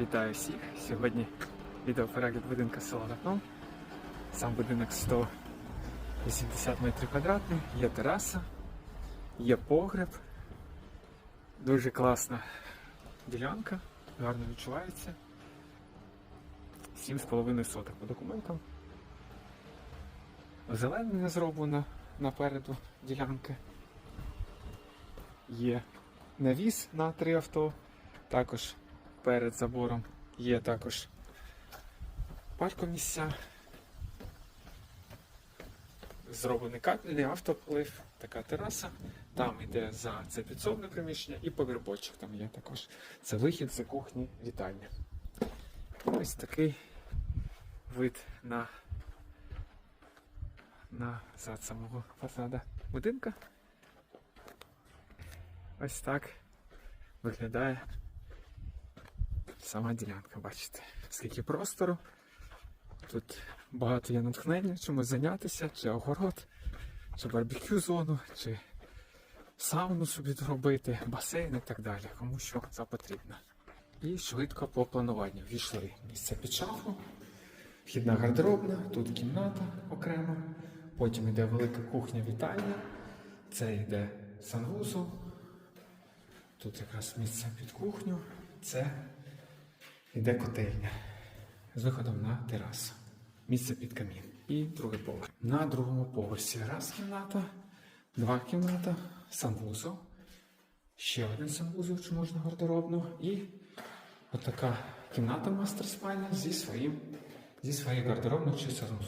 Вітаю всіх! Сьогодні відеоперегляд будинка села Ратно. Сам будинок 180 метрів квадратний, є тераса, є погреб. Дуже класна ділянка, гарно відчувається. 7,5 соток по документам. Озеленення зроблено напереду ділянки. Є навіс на три авто. Також перед забором є також паркомісця. Зроблений капельний автоплив, така тераса. Там йде за це підсобне приміщення і погребочок там є також. Це вихід з кухні вітальня. Ось такий вид на, на зад самого фасада будинка. Ось так виглядає сама ділянка, бачите. Скільки простору. Тут багато є натхнення, чимось зайнятися, чи огород, чи барбекю зону, чи сауну собі зробити, басейн і так далі, кому що це потрібно. І швидко по плануванню ввійшли місце під шафу, вхідна гардеробна, тут кімната окремо, потім йде велика кухня вітальня, це йде санвузол, тут якраз місце під кухню, це йде котельня з виходом на терасу. Місце під камін. І другий поверх. На другому поверсі раз кімната, два кімната, санвузол, ще один санвузол, чи можна гардеробну, і отака кімната мастер спальня зі своїм зі своєю гардеробною чи санвузолом.